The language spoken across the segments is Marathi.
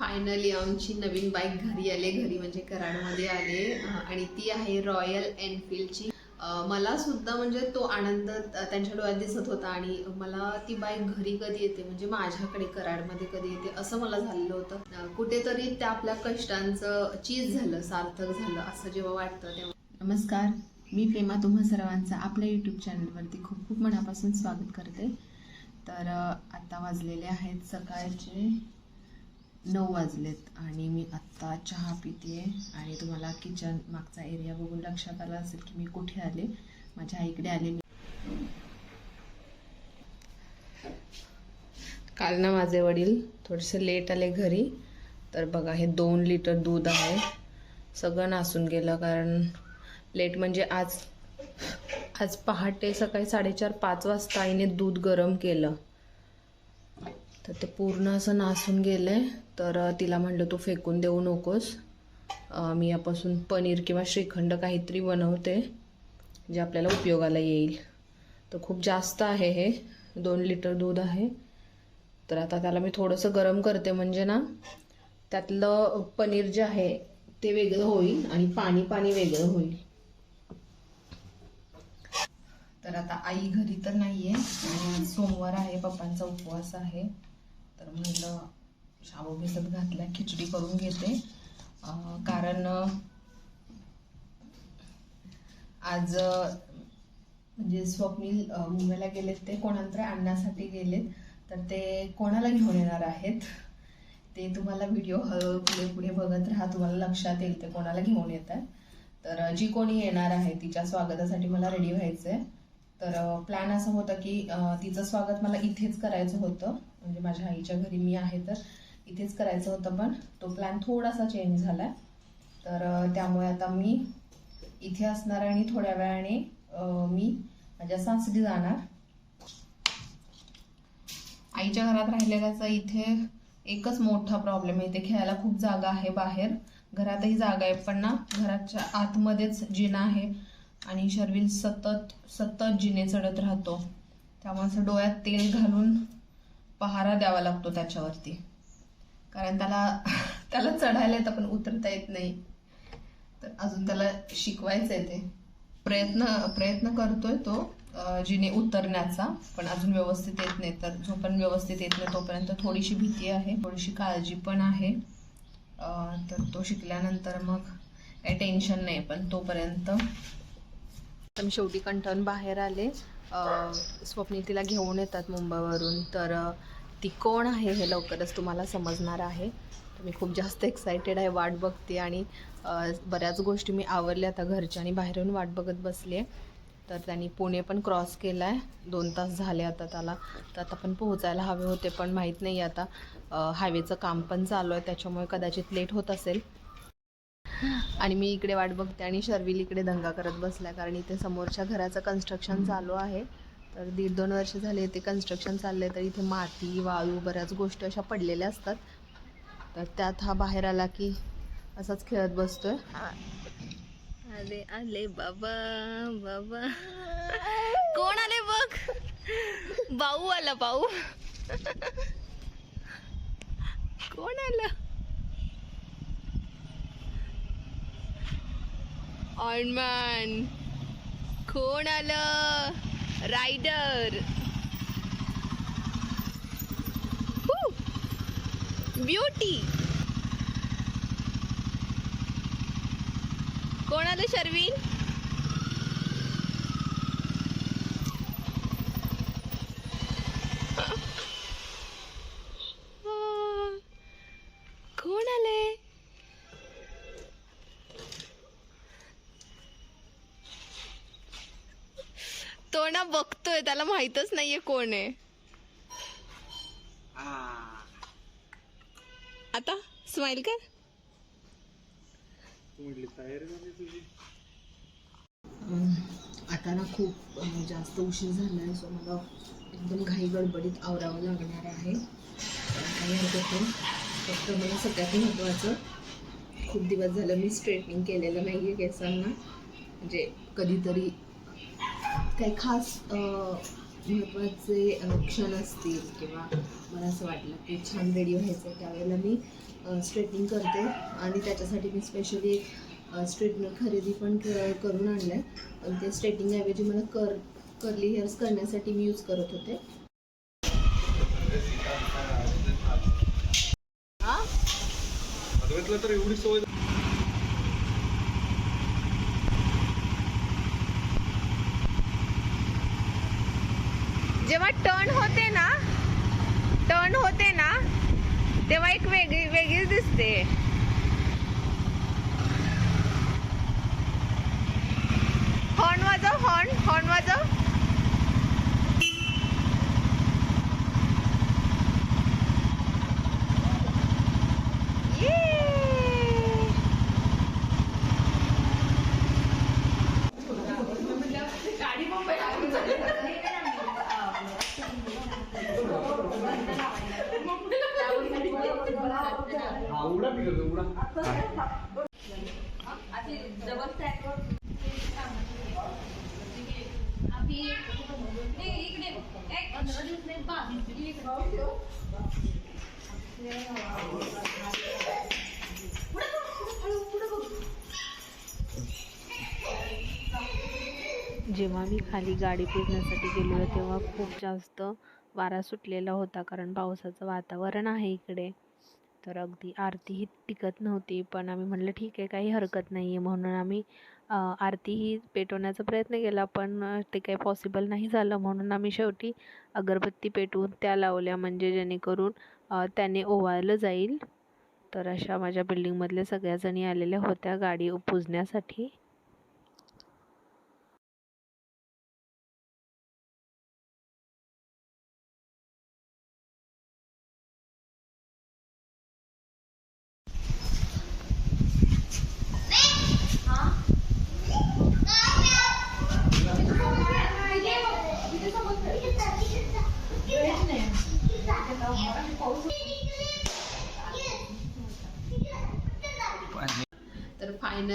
फायनली आमची नवीन बाईक घरी आले घरी म्हणजे कराडमध्ये आले आणि ती आहे रॉयल एनफिल्डची मला सुद्धा म्हणजे तो आनंद त्यांच्या डोळ्यात दिसत होता आणि मला ती बाईक घरी कधी येते? म्हणजे माझ्याकडे कराडमध्ये कधी येते? असं मला झालेलं होतं. कुठेतरी त्या आपल्या कष्टांचं चीज झालं सार्थक झालं असं जेव्हा वाटतं तेव्हा. नमस्कार. मी प्रेमा तुम्हा सर्वांचं आपल्या यूट्यूब चॅनलवरती खूप खूप मनापासून स्वागत करते. तर आता वाजलेले आहेत सकाळचे नऊ वाजलेत आणि मी आत्ता चहा पिते आणि तुम्हाला किचन मागचा एरिया बघून लक्षात आला असेल की मी कुठे आले. माझ्या आईकडे आले मी. काल ना माझे वडील थोडेसे लेट आले घरी. तर बघा हे दोन लिटर दूध आहे. सगळं नासून गेलं कारण लेट म्हणजे आज आज पहाटे सकाळी साडेचार पाच वाजता आईने दूध गरम केलं. तर ते पूर्ण असं नासून गेलंय. तर तिला म्हणलं तू फेकून देऊ नकोस. मी यापासून पनीर किंवा श्रीखंड काहीतरी बनवते जे आपल्याला उपयोगाला येईल. तर खूप जास्त आहे हे. दोन लिटर दूध आहे. तर आता त्याला मी थोडंसं गरम करते. म्हणजे ना त्यातलं पनीर जे आहे ते वेगळं होईल आणि पाणी पाणी वेगळं होईल. तर आता आई घरी तर नाही आहे सोमवार आहे पप्पांचा उपवास आहे. तर म्हटलं शाबू भिजत घातल्या खिचडी करून घेते. कारण आज म्हणजे स्वप्नील मुंबईला गेलेत ते कोणाला आणण्यासाठी गेलेत. तर ते कोणाला घेऊन येणार आहेत? ते तुम्हाला व्हिडिओ पुढे पुढे बघत राहा. तुम्हाला लक्षात येईल ते कोणाला घेऊन येत आहे तर जी कोणी येणार आहे तिच्या स्वागतासाठी मला रेडी व्हायचं आहे तर प्लॅन असं होतं की तिचं स्वागत मला इथेच करायचं होतं. म्हणजे माझ्या आईच्या घरी मी आहे तर इथेच करायचं होतं पण तो प्लॅन थोडासा चेंज झाला तर त्यामुळे आता मी इथे असणार आणि थोड्या वेळाने मी माझ्या सासरी जाणार. आईच्या घरात राहिलेल्याचा इथे एकच मोठा प्रॉब्लेम आहे. इथे खेळायला खूप जागा आहे बाहेर. घरातही जागा आहे पण ना घराच्या आतमध्येच जिना आहे आणि शर्विल सतत सतत जिने चढत राहतो. त्यामुळे असं डोळ्यात तेल घालून पहारा द्यावा लागतो त्याच्यावरती. कारण त्याला त्याला चढायला येतं पण उतरता येत नाही. तर अजून त्याला शिकवायचं आहे ते. प्रयत्न प्रयत्न करतोय तो जिने उतरण्याचा पण अजून व्यवस्थित येत नाही. तर जो पण व्यवस्थित येत नाही तोपर्यंत थोडीशी भीती आहे. थोडीशी काळजी पण आहे. तर तो शिकल्यानंतर मग काही टेन्शन नाही पण तोपर्यंत. शेवटी कंठन बाहेर आले. स्वप्नी तिला घेऊन येतात मुंबईवरून. तर ती कोण आहे हे लवकरच तुम्हाला समजणार आहे. मी खूप जास्त एक्सायटेड आहे वाट बघते आणि बऱ्याच गोष्टी मी आवरल्या आता घरच्या आणि बाहेरून वाट बघत बसली आहे. तर त्यांनी पुणे पण क्रॉस केला आहे दोन तास झाले आता त्याला. तर आता पण पोहोचायला हवे होते पण माहीत नाही आता. हायवेचं काम पण चालू आहे त्याच्यामुळे कदाचित लेट होत असेल. आणि मी इकडे वाट बघते आणि शर्विल इकडे दंगा करत बसला कारण इथे समोरच्या घराचं कन्स्ट्रक्शन चालू आहे. तर दीड दोन वर्ष झाले ते कन्स्ट्रक्शन चालले तर इथे माती वाळू बऱ्याच गोष्टी अशा पडलेल्या असतात. तर त्यात हा बाहेर आला की असाच खेळत बसतोय. आले आले बाबा बाबा. कोण आले बघ? भाऊ आला भाऊ. कोण आलं? ऑनमॅन कोण आलं? रायडर ब्युटी कोण आलं शर्विन तो ना बघतोय त्याला माहितच नाहीये कोण आहे. आता स्माइल कर. आता ना खूप जास्त उशीर झाला आहे सो मला एकदम घाई गडबडीत आवरावं लागणार आहे. काही हरकत नाही. फक्त मला सगळ्यात महत्त्वाचं खूप दिवस झालं मी स्ट्रेटनिंग केलेलं नाही आहे केसांना. म्हणजे कधीतरी काही खास महत्त्वाचे क्षण असतील किंवा मला असं वाटलं की छान रेडी व्हायचं आहे त्यावेळेला मी स्ट्रेटनिंग करते. आणि त्याच्यासाठी मी स्पेशली एक स्ट्रेटनर खरेदी पण करून आणलं आहे आणि ते स्ट्रेटनिंगऐवजी मला कर कर्ली हेअर्स करण्यासाठी मी यूज करत होते. तर एवढी सवय जेव्हा टर्न होते ना टर्न होते ना तेव्हा एक वेगळी वेगळीच दिसते. जेव्हा मी खाली गाडी फिरण्यासाठी गेलेलो तेव्हा खूप जास्त वारा सुटलेला होता कारण पावसाचं वातावरण आहे इकडे. तर अगदी आरतीही टिकत नव्हती. पण आम्ही म्हटलं ठीक आहे काही हरकत नाही आहे म्हणून आम्ही आरतीही आरती ही पेटवण्याचा प्रयत्न केला पण ते काही पॉसिबल नाही झालं. म्हणून आम्ही शेवटी अगरबत्ती पेटवून त्या लावल्या म्हणजे जेणेकरून त्याने ओवाळलं जाईल. तर अशा माझ्या बिल्डिंगमधल्या सगळ्याजणी आलेल्या होत्या गाडी पुजण्यासाठी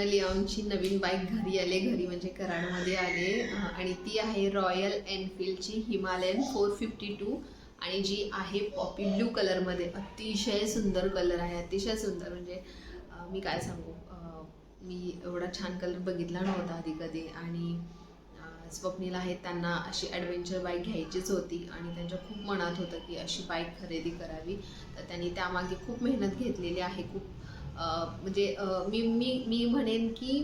तर नवीन बाईक घरी आले. घरी म्हणजे कराडमध्ये आले. आणि ती आहे रॉयल एनफिल्डची हिमालयन फोर फिफ्टी टू आणि जी आहे पॉपी ब्ल्यू कलरमध्ये अतिशय सुंदर कलर आहे. अतिशय सुंदर. म्हणजे मी काय सांगू? मी एवढा छान कलर बघितला नव्हता आधी कधी आणि स्वप्नील आहेत त्यांना अशी ॲडव्हेंचर बाईक घ्यायचीच होती. आणि त्यांच्या खूप मनात होतं की अशी बाईक खरेदी करावी. तर त्यांनी त्यामागे खूप मेहनत घेतलेली आहे. खूप म्हणजे मी मी मी म्हणेन की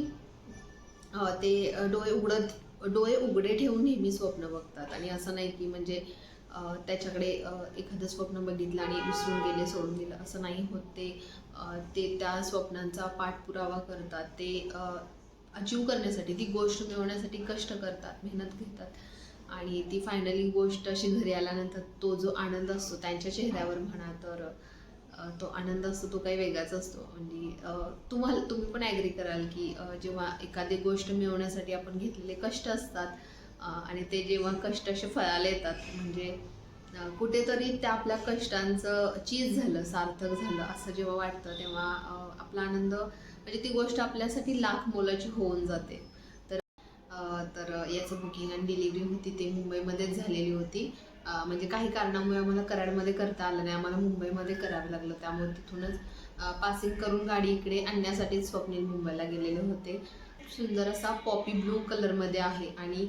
ते डोळे उघडत डोळे उघडे ठेवून नेहमी स्वप्न बघतात. आणि असं नाही की म्हणजे त्याच्याकडे एखादं स्वप्न बघितलं आणि विसरून गेले सोडून दिलं. असं नाही होत. ते ते त्या स्वप्नांचा पाठपुरावा करतात. ते अचीव करण्यासाठी ती गोष्ट मिळवण्यासाठी कष्ट करतात मेहनत घेतात. आणि ती फायनली गोष्ट अशी घरी आल्यानंतर तो जो आनंद असतो त्यांच्या चेहऱ्यावर म्हणा तर तो आनंद असतो तो काही वेगळाच असतो. आणि तुम्हाला तुम्ही पण ॲग्री कराल की जेव्हा एखादी गोष्ट मिळवण्यासाठी आपण घेतलेले कष्ट असतात आणि ते जेव्हा कष्ट असे फळाला येतात म्हणजे कुठेतरी त्या आपल्या कष्टांचं चीज झालं सार्थक झालं असं जेव्हा वाटतं तेव्हा आपला आनंद म्हणजे ती गोष्ट आपल्यासाठी लाख मोलाची होऊन जाते. तर तर याचं बुकिंग आणि डिलिव्हरी होती ते मुंबईमध्येच झालेली होती. म्हणजे काही कारणामुळे आम्हाला कराडमध्ये करता आलं नाही. आम्हाला मुंबईमध्ये करावं लागलं. त्यामुळे तिथूनच पासिंग करून गाडी इकडे आणण्यासाठीच स्वप्नील मुंबईला गेलेले होते. सुंदर असा पॉपी ब्लू कलरमध्ये आहे. आणि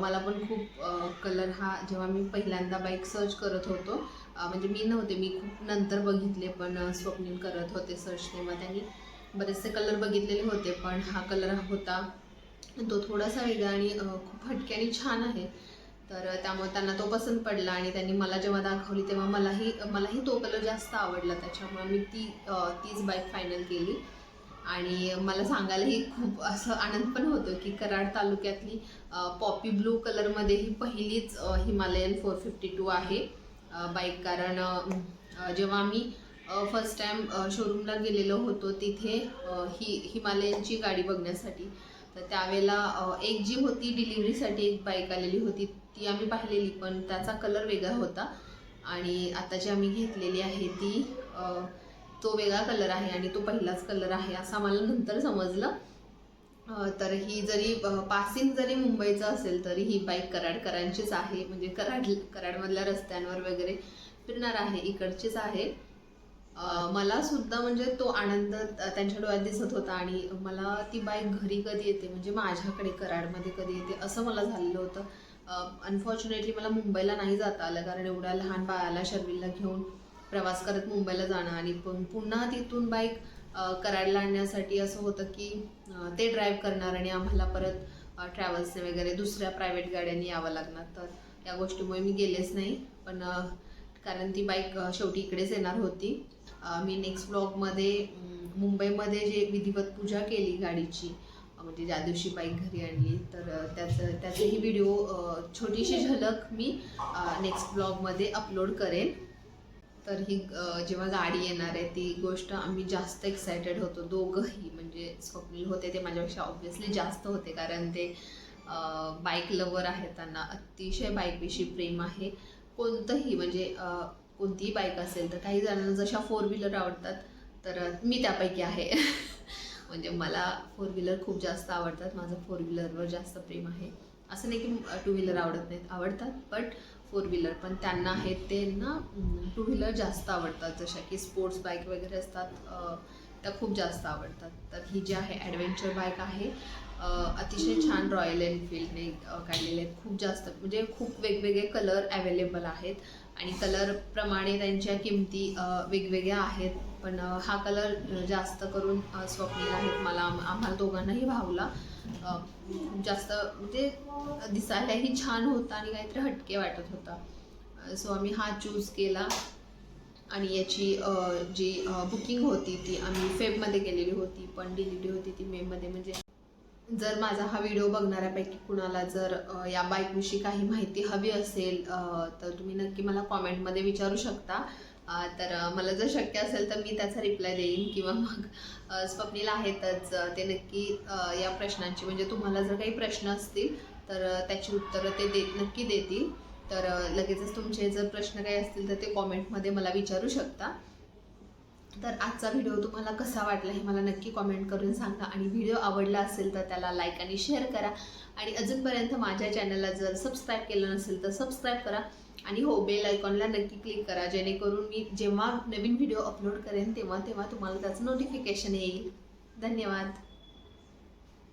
मला पण खूप कलर हा जेव्हा मी पहिल्यांदा बाईक सर्च करत होतो म्हणजे मी नव्हते मी खूप नंतर बघितले पण स्वप्नील करत होते सर्च तेव्हा. त्यांनी बरेचसे कलर बघितलेले होते पण हा कलर होता तो थोडासा वेगळा आणि खूप हटके आणि छान आहे. तर त्यामुळे त्यांना तो पसंत पडला आणि त्यांनी मला जेव्हा दाखवली तेव्हा मलाही मलाही तो कलर जास्त आवडला. त्याच्यामुळे मी ती तीच बाईक फायनल केली. आणि मला सांगायलाही खूप असं आनंद पण होतो की कराड तालुक्यातली पॉपी ब्लू कलरमध्ये ही पहिलीच हिमालयन फोर फिफ्टी टू आहे. बाईक कारण जेव्हा मी फर्स्ट टाईम शोरूमला गेलेलो होतो तिथे हि ही हिमालयनची गाडी बघण्यासाठी. तर त्यावेळेला एक जी होती डिलिव्हरीसाठी एक बाईक आलेली होती. ती आम्ही पाहिलेली पण त्याचा कलर वेगळा होता. आणि आता जी आम्ही घेतलेली आहे ती तो वेगळा कलर आहे आणि तो पहिलाच कलर आहे असं आम्हाला नंतर समजलं. तर ही जरी पासिंग जरी मुंबईचं असेल तरी ही बाईक कराडकरांचीच आहे. म्हणजे कराड कराडमधल्या रस्त्यांवर वगैरे फिरणार आहे इकडचीच आहे. मला सुद्धा म्हणजे तो आनंद त्यांच्या डोळ्यात दिसत होता आणि मला ती बाईक घरी कधी येते म्हणजे माझ्याकडे कराडमध्ये कधी येते असं मला झालेलं होतं. अनफॉर्च्युनेटली मला मुंबईला नाही जाता आलं कारण एवढ्या लहान बाळाला शर्विलला घेऊन प्रवास करत मुंबईला जाणं आणि पुन्हा तिथून बाईक कराडला आणण्यासाठी असं होतं की ते ड्राईव्ह करणार आणि आम्हाला परत ट्रॅव्हल्सने वगैरे दुसऱ्या प्रायव्हेट गाड्यांनी यावं लागणार. तर या गोष्टीमुळे मी गेलेच नाही पण कारण ती बाईक शेवटी इकडेच येणार होती. मी नेक्स्ट ब्लॉगमध्ये मुंबईमध्ये जे विधिवत पूजा केली गाडीची म्हणजे ज्या दिवशी बाईक घरी आणली तर त्याचं त्याचेही व्हिडिओ छोटीशी झलक मी नेक्स्ट ब्लॉगमध्ये अपलोड करेन. तर ही जेव्हा गाडी येणार आहे ती गोष्ट आम्ही जास्त एक्सायटेड होतो. दोघंही म्हणजे स्वप्नील होते ते माझ्यापेक्षा ऑब्व्हियसली जास्त होते कारण ते बाईक लवर आहे त्यांना अतिशय बाईकविषयी प्रेम आहे. कोणतंही म्हणजे कोणतीही बाईक असेल तर काही जणांना जशा फोर व्हीलर आवडतात तर मी त्यापैकी आहे. म्हणजे मला फोर व्हीलर खूप जास्त आवडतात. माझं फोर व्हीलरवर जास्त प्रेम आहे. असं नाही की टू व्हीलर आवडत नाहीत. आवडतात बट फोर व्हीलर पण त्यांना आहेत ते ना टू व्हीलर जास्त आवडतात. जशा की स्पोर्ट्स बाईक वगैरे असतात त्या खूप जास्त आवडतात. तर ही जी आहे ॲडव्हेंचर बाईक आहे अतिशय छान रॉयल एनफिल्डने काढलेले आहेत. खूप जास्त म्हणजे खूप वेगवेगळे कलर अवेलेबल आहेत. आणि कलरप्रमाणे त्यांच्या किमती वेगवेगळ्या आहेत. पण हा कलर जास्त करून स्वप्नील आहेत. मला आम्हाला दोघांनाही भावला. जास्त म्हणजे दिसायलाही छान होता आणि काहीतरी हटके वाटत होता. सो आम्ही हा चूज केला. आणि याची जी बुकिंग होती ती आम्ही फेबमध्ये केलेली होती पण डिलिव्हरी होती ती मेमध्ये. म्हणजे जर माझा हा व्हिडिओ बघणाऱ्यापैकी कुणाला जर या बाईकविषयी काही माहिती हवी असेल तर तुम्ही नक्की मला कॉमेंटमध्ये विचारू शकता. तर मला जर शक्य असेल तर मी त्याचा रिप्लाय देईन किंवा मग स्वप्नीला स्वप्नील आहेतच ते नक्की या प्रश्नांची. म्हणजे तुम्हाला जर काही प्रश्न असतील तर त्याची उत्तरं ते देत नक्की देतील. तर लगेचच तुमचे जर प्रश्न काही असतील तर ते कॉमेंटमध्ये मला विचारू शकता. तर आजचा व्हिडिओ तुम्हाला कसा वाटला हे मला नक्की कॉमेंट करून सांगा. आणि व्हिडिओ आवडला असेल तर त्याला लाईक आणि शेअर करा. आणि अजूनपर्यंत माझ्या चॅनलला जर सबस्क्राईब केलं नसेल तर सबस्क्राईब करा. आणि हो बेल आयकॉनला नक्की क्लिक करा. जेणेकरून मी जेव्हा नवीन व्हिडिओ अपलोड करेन तेव्हा तेव्हा तुम्हाला त्याचं नोटिफिकेशन येईल. धन्यवाद.